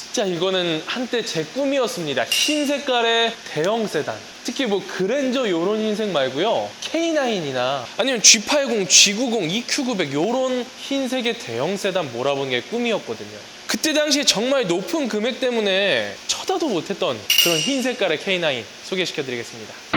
진짜 이거는 한때 제 꿈이었습니다. 흰 색깔의 대형 세단. 특히 뭐 그랜저 요런 흰색 말고요. K9이나 아니면 G80, G90, EQ900 요런 흰색의 대형 세단 몰아보는 게 꿈이었거든요. 그때 당시에 정말 높은 금액 때문에 쳐다도 못했던 그런 흰 색깔의 K9 소개시켜드리겠습니다.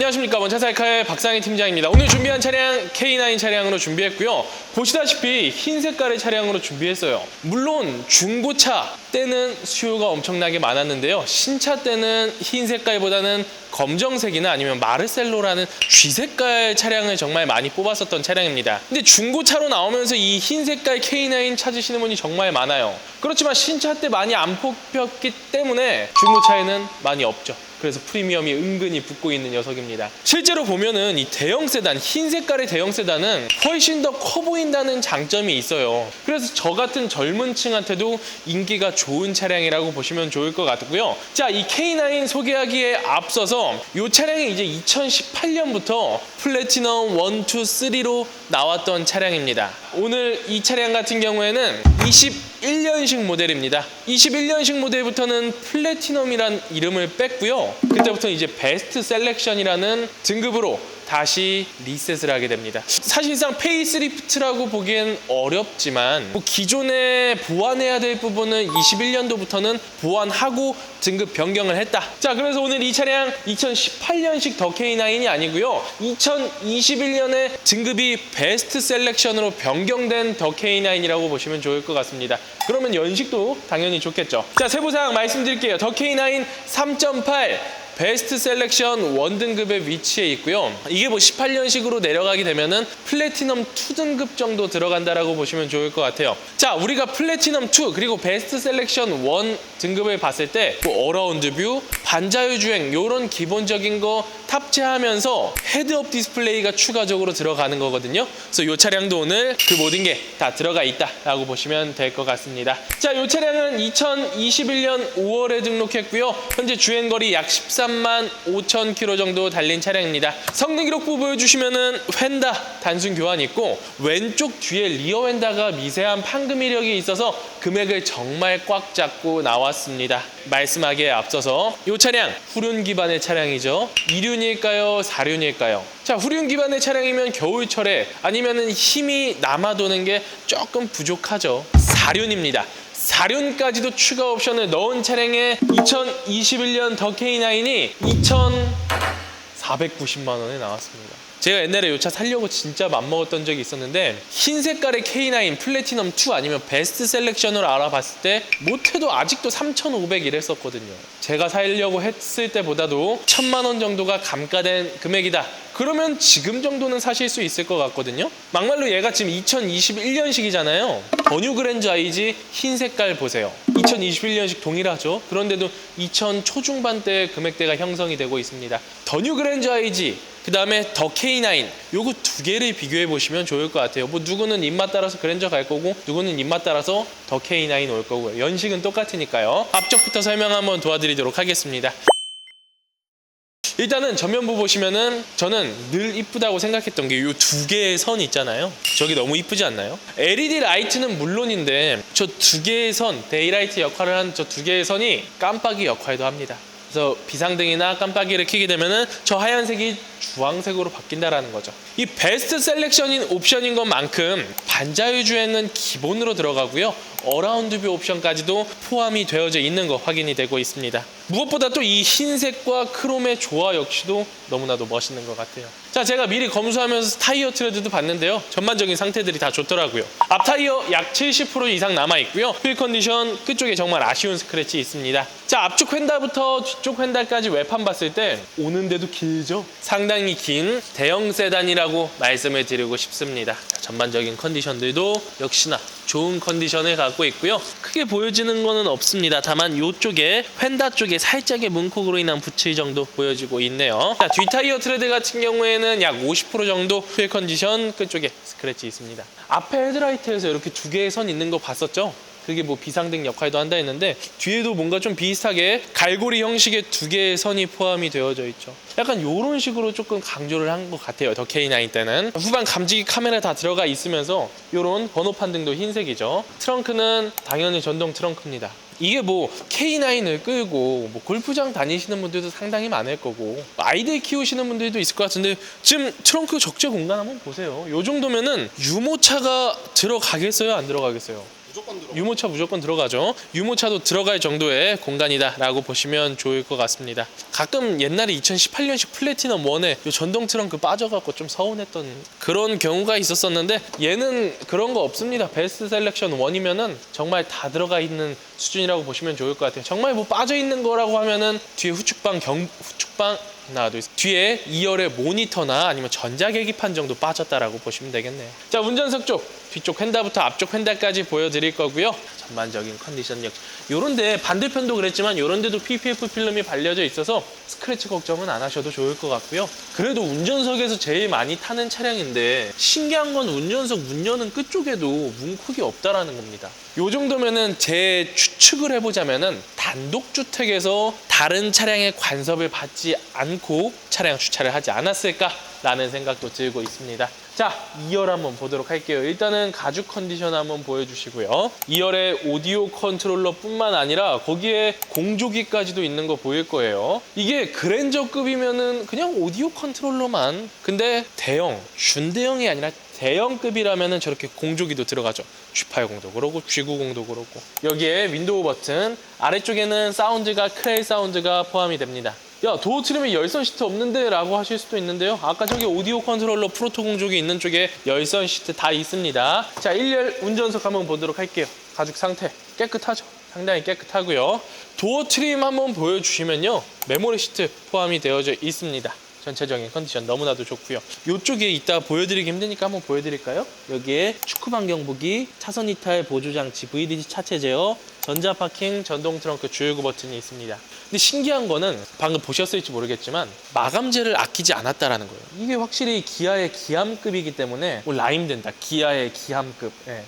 안녕하십니까 원차사이카의 박상희 팀장입니다. 오늘 준비한 차량 K9 차량으로 준비했고요. 보시다시피 흰 색깔의 차량으로 준비했어요. 물론 중고차 때는 수요가 엄청나게 많았는데요. 신차 때는 흰 색깔보다는 검정색이나 아니면 마르셀로라는 쥐 색깔 차량을 정말 많이 뽑았었던 차량입니다. 근데 중고차로 나오면서 이 흰 색깔 K9 찾으시는 분이 정말 많아요. 그렇지만 신차 때 많이 안 뽑혔기 때문에 중고차에는 많이 없죠. 그래서 프리미엄이 은근히 붙고 있는 녀석입니다. 실제로 보면은 이 대형 세단, 흰 색깔의 대형 세단은 훨씬 더 커 보 인다는 장점이 있어요. 그래서 저 같은 젊은 층한테도 인기가 좋은 차량이라고 보시면 좋을 것 같고요. 자, 이 K9 소개하기에 앞서서 이 차량이 이제 2018년부터 플래티넘 1, 2, 3로 나왔던 차량입니다. 오늘 이 차량 같은 경우에는 21년식 모델입니다. 21년식 모델부터는 플래티넘이란 이름을 뺐고요. 그때부터 이제 베스트 셀렉션이라는 등급으로 다시 리셋을 하게 됩니다. 사실상 페이스리프트라고 보기엔 어렵지만 뭐 기존에 보완해야 될 부분은 21년도부터는 보완하고 등급 변경을 했다. 자, 그래서 오늘 이 차량 2018년식 더 K9이 아니고요. 2021년에 등급이 베스트 셀렉션으로 변경된 더 K9이라고 보시면 좋을 것 같습니다. 그러면 연식도 당연히 좋겠죠. 자, 세부사항 말씀드릴게요. 더 K9 3.8 베스트 셀렉션 원등급에 위치해 있고요. 이게 뭐 18년식으로 내려가게 되면은 플래티넘 2등급 정도 들어간다라고 보시면 좋을 것 같아요. 자, 우리가 플래티넘 2 그리고 베스트 셀렉션 1 등급을 봤을 때 뭐 어라운드 뷰, 반자율 주행 요런 기본적인 거 탑재하면서 헤드업 디스플레이가 추가적으로 들어가는 거거든요. 그래서 이 차량도 오늘 그 모든 게 다 들어가 있다라고 보시면 될 것 같습니다. 자, 이 차량은 2021년 5월에 등록했고요. 현재 주행 거리 약 13만 5천 킬로 정도 달린 차량입니다. 성능 기록부 보여주시면은 휀다 단순 교환이 있고 왼쪽 뒤에 리어 휀다가 미세한 판금 이력이 있어서 금액을 정말 꽉 잡고 나왔습니다. 말씀하기에 앞서서 이 차량 후륜 기반의 차량이죠. 2륜일까요? 4륜일까요? 자, 후륜 기반의 차량이면 겨울철에 아니면은 힘이 남아도는 게 조금 부족하죠. 4륜입니다. 4륜까지도 추가 옵션을 넣은 차량의 2021년 더 K9이 2,490만 원에 나왔습니다. 제가 옛날에 이 차 살려고 진짜 맘먹었던 적이 있었는데 흰 색깔의 K9 플래티넘 2 아니면 베스트 셀렉션으로 알아봤을 때 못해도 아직도 3,500 이랬었거든요. 제가 살려고 했을 때보다도 1,000만 원 정도가 감가된 금액이다. 그러면 지금 정도는 사실 수 있을 것 같거든요. 막말로 얘가 지금 2021년식이잖아요. 더뉴 그랜저 아이지 흰 색깔 보세요. 2021년식 동일하죠. 그런데도 2000 초중반대 금액대가 형성이 되고 있습니다. 더뉴 그랜저 아이지 그 다음에 더 K9 요거 두 개를 비교해 보시면 좋을 것 같아요. 뭐 누구는 입맛 따라서 그랜저 갈 거고 누구는 입맛 따라서 더 K9 올 거고요. 연식은 똑같으니까요. 앞쪽부터 설명 한번 도와드리도록 하겠습니다. 일단은 전면부 보시면은 저는 늘 이쁘다고 생각했던 게 이 두 개의 선 있잖아요. 저기 너무 이쁘지 않나요? LED 라이트는 물론인데 저 두 개의 선, 데이라이트 역할을 한 저 두 개의 선이 깜빡이 역할도 합니다. 그래서 비상등이나 깜빡이를 켜게 되면은 저 하얀색이 주황색으로 바뀐다라는 거죠. 이 베스트 셀렉션인 옵션인 것만큼 반자율 주행은 기본으로 들어가고요. 어라운드 뷰 옵션까지도 포함이 되어져 있는 거 확인이 되고 있습니다. 무엇보다 또 이 흰색과 크롬의 조화 역시도 너무나도 멋있는 것 같아요. 자, 제가 미리 검수하면서 타이어 트레드도 봤는데요. 전반적인 상태들이 다 좋더라고요. 앞 타이어 약 70% 이상 남아 있고요. 휠 컨디션 끝쪽에 정말 아쉬운 스크래치 있습니다. 자, 앞쪽 휀다부터 뒤쪽 휀다까지 외판 봤을 때 오는데도 길죠? 상당히 긴 대형 세단이라고 말씀을 드리고 싶습니다. 자, 전반적인 컨디션들도 역시나 좋은 컨디션을 갖고 있고요. 크게 보여지는 거는 없습니다. 다만 이쪽에 휀다 쪽에 살짝의 문콕으로 인한 부츠 정도 보여지고 있네요. 자, 뒤 타이어 트레드 같은 경우에는 약 50% 정도 휠 컨디션 끝쪽에 스크래치 있습니다. 앞에 헤드라이트에서 이렇게 두 개의 선 있는 거 봤었죠? 그게 뭐 비상등 역할도 한다 했는데 뒤에도 뭔가 좀 비슷하게 갈고리 형식의 두 개의 선이 포함이 되어져 있죠. 약간 이런 식으로 조금 강조를 한 것 같아요. 더 K9 때는 후방 감지기 카메라 다 들어가 있으면서 이런 번호판 등도 흰색이죠. 트렁크는 당연히 전동 트렁크입니다. 이게 뭐 K9을 끌고 뭐 골프장 다니시는 분들도 상당히 많을 거고 아이들 키우시는 분들도 있을 것 같은데 지금 트렁크 적재 공간 한번 보세요. 요 정도면은 유모차가 들어가겠어요? 안 들어가겠어요? 유모차 무조건 들어가죠. 유모차도 들어갈 정도의 공간이다라고 보시면 좋을 것 같습니다. 가끔 옛날에 2018년식 플래티넘 1에 요 전동 트렁크 빠져갖고 좀 서운했던 그런 경우가 있었었는데 얘는 그런 거 없습니다. 베스트 셀렉션 1이면은 정말 다 들어가 있는 수준이라고 보시면 좋을 것 같아요. 정말 뭐 빠져 있는 거라고 하면은 뒤에 후축방 경 후축방 하나 둘 셋. 뒤에 2열의 모니터나 아니면 전자계기판 정도 빠졌다라고 보시면 되겠네요. 자 운전석 쪽 뒤쪽 휀다부터 앞쪽 휀다까지 보여드릴 거고요. 전반적인 컨디션 역. 요런데 반대편도 그랬지만 요런데도 PPF 필름이 발려져 있어서 스크래치 걱정은 안 하셔도 좋을 것 같고요. 그래도 운전석에서 제일 많이 타는 차량인데 신기한 건 운전석 문 여는 끝쪽에도 문콕이 없다라는 겁니다. 요 정도면은 제 추측을 해보자면은 단독 주택에서 다른 차량의 관섭을 받지 않고 차량 주차를 하지 않았을까 라는 생각도 들고 있습니다. 자, 2열 한번 보도록 할게요. 일단은 가죽 컨디션 한번 보여주시고요. 2열에 오디오 컨트롤러뿐만 아니라 거기에 공조기까지도 있는 거 보일 거예요. 이게 그랜저급이면은 그냥 오디오 컨트롤러만. 근데 대형, 준대형이 아니라 대형급이라면 은 저렇게 공조기도 들어가죠. G80도 그러고 G90도 그렇고 여기에 윈도우 버튼 아래쪽에는 사운드가 크레일 사운드가 포함이 됩니다. 야 도어 트림에 열선 시트 없는데 라고 하실 수도 있는데요. 아까 저기 오디오 컨트롤러 프로토 공족이 있는 쪽에 열선 시트 다 있습니다. 자 1열 운전석 한번 보도록 할게요. 가죽 상태 깨끗하죠? 상당히 깨끗하고요. 도어 트림 한번 보여주시면요. 메모리 시트 포함이 되어져 있습니다 전체적인 컨디션 너무나도 좋고요. 이쪽에 이따 보여드리기 힘드니까 한번 보여드릴까요? 여기에 축구 반경 보기, 차선 이탈 보조 장치, VDC 차체 제어, 전자 파킹, 전동 트렁크 주유구 버튼이 있습니다. 근데 신기한 거는 방금 보셨을지 모르겠지만 마감재를 아끼지 않았다라는 거예요. 이게 확실히 기아의 기함급이기 때문에 뭐 라임 된다. 기아의 기함급. 예.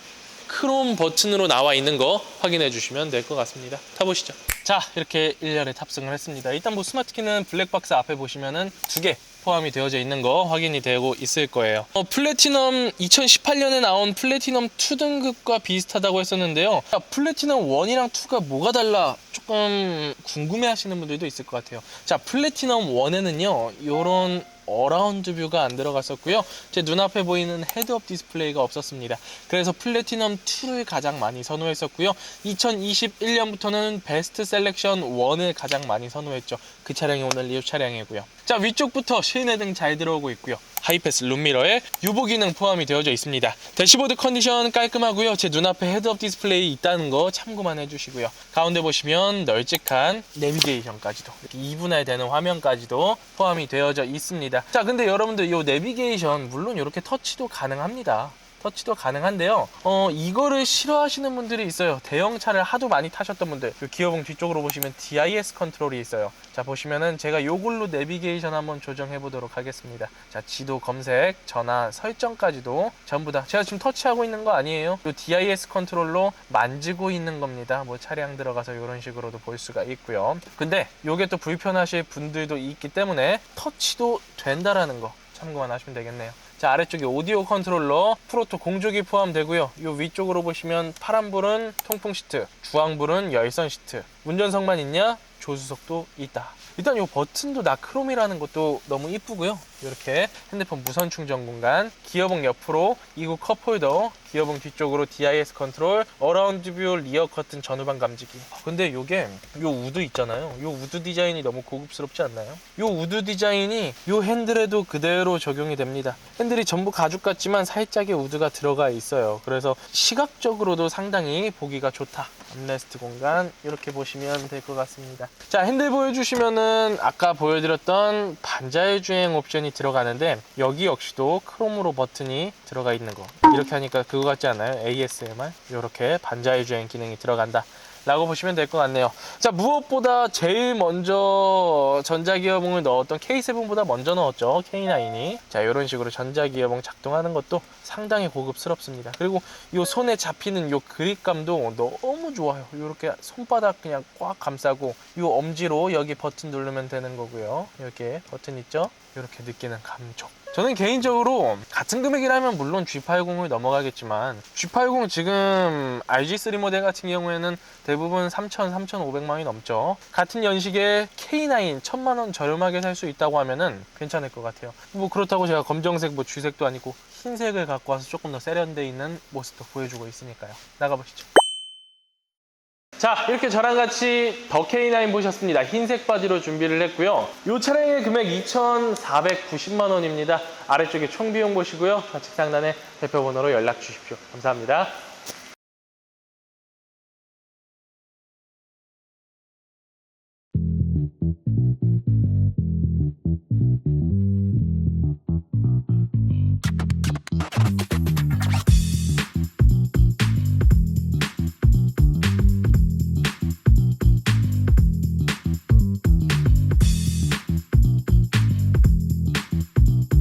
크롬 버튼으로 나와 있는 거 확인해 주시면 될 것 같습니다. 타보시죠. 자, 이렇게 1열에 탑승을 했습니다. 일단 뭐 스마트키는 블랙박스 앞에 보시면은 두 개 포함이 되어져 있는 거 확인이 되고 있을 거예요. 어, 플래티넘 2018년에 나온 플래티넘 2 등급과 비슷하다고 했었는데요. 자, 플래티넘 1이랑 2가 뭐가 달라? 조금 궁금해 하시는 분들도 있을 것 같아요. 자, 플래티넘 1에는요. 요런 어라운드 뷰가 안 들어갔었고요. 제 눈앞에 보이는 헤드업 디스플레이가 없었습니다. 그래서 플래티넘 2를 가장 많이 선호했었고요. 2021년부터는 베스트 셀렉션 1을 가장 많이 선호했죠. 그 차량이 오늘 리오 차량이고요. 자 위쪽부터 실내등 잘 들어오고 있고요. 하이패스 룸미러에 유보 기능 포함이 되어져 있습니다. 대시보드 컨디션 깔끔하고요. 제 눈앞에 헤드업 디스플레이 있다는 거 참고만 해주시고요. 가운데 보시면 널찍한 내비게이션까지도 이렇게 2분할 되는 화면까지도 포함이 되어져 있습니다. 자 근데 여러분들 이 내비게이션 물론 이렇게 터치도 가능합니다. 터치도 가능한데요. 어, 이거를 싫어하시는 분들이 있어요. 대형차를 하도 많이 타셨던 분들. 그 기어봉 뒤쪽으로 보시면 DIS 컨트롤이 있어요. 자, 보시면은 제가 이걸로 내비게이션 한번 조정해 보도록 하겠습니다. 자, 지도 검색, 전화, 설정까지도 전부 다 제가 지금 터치하고 있는 거 아니에요. 이 DIS 컨트롤로 만지고 있는 겁니다. 뭐 차량 들어가서 이런 식으로도 볼 수가 있고요. 근데 이게 또 불편하실 분들도 있기 때문에 터치도 된다라는 거 참고만 하시면 되겠네요. 자 아래쪽에 오디오 컨트롤러 프로토 공조기 포함되고요. 이 위쪽으로 보시면 파란불은 통풍 시트 주황불은 열선 시트 운전석만 있냐? 조수석도 있다. 일단 이 버튼도 나크롬이라는 것도 너무 이쁘고요 이렇게 핸드폰 무선 충전 공간 기어봉 옆으로 이구 컵홀더 기어봉 뒤쪽으로 DIS 컨트롤 어라운드 뷰 리어 커튼 전후방 감지기. 근데 요게 요 우드 있잖아요. 요 우드 디자인이 너무 고급스럽지 않나요? 요 우드 디자인이 요 핸들에도 그대로 적용이 됩니다. 핸들이 전부 가죽 같지만 살짝의 우드가 들어가 있어요. 그래서 시각적으로도 상당히 보기가 좋다. 암레스트 공간 이렇게 보시면 될 것 같습니다. 자 핸들 보여주시면은 아까 보여드렸던 반자율 주행 옵션이 들어가는데 여기 역시도 크롬으로 버튼이 들어가 있는 거. 이렇게 하니까 그거 같지 않아요? ASMR 이렇게 반자율 주행 기능이 들어간다 라고 보시면 될 것 같네요. 자, 무엇보다 제일 먼저 전자기어봉을 넣었던 K7보다 먼저 넣었죠. K9이. 자, 이런 식으로 전자기어봉 작동하는 것도 상당히 고급스럽습니다. 그리고 이 손에 잡히는 이 그립감도 너무 좋아요. 이렇게 손바닥 그냥 꽉 감싸고 이 엄지로 여기 버튼 누르면 되는 거고요. 이렇게 버튼 있죠? 이렇게 느끼는 감촉. 저는 개인적으로 같은 금액이라면 물론 G80을 넘어가겠지만 G80 지금 RG3 모델 같은 경우에는 대부분 3,000, 3,500만 원이 넘죠. 같은 연식에 K9 1,000만 원 저렴하게 살 수 있다고 하면은 괜찮을 것 같아요. 뭐 그렇다고 제가 검정색 뭐 주색도 아니고 흰색을 갖고 와서 조금 더 세련돼 있는 모습도 보여주고 있으니까요. 나가보시죠. 자 이렇게 저랑 같이 더 K9 보셨습니다 흰색 바지로 준비를 했고요 이 차량의 금액 2,490만 원입니다 아래쪽에 총 비용 보시고요 좌측 상단에 대표 번호로 연락 주십시오 감사합니다 thank you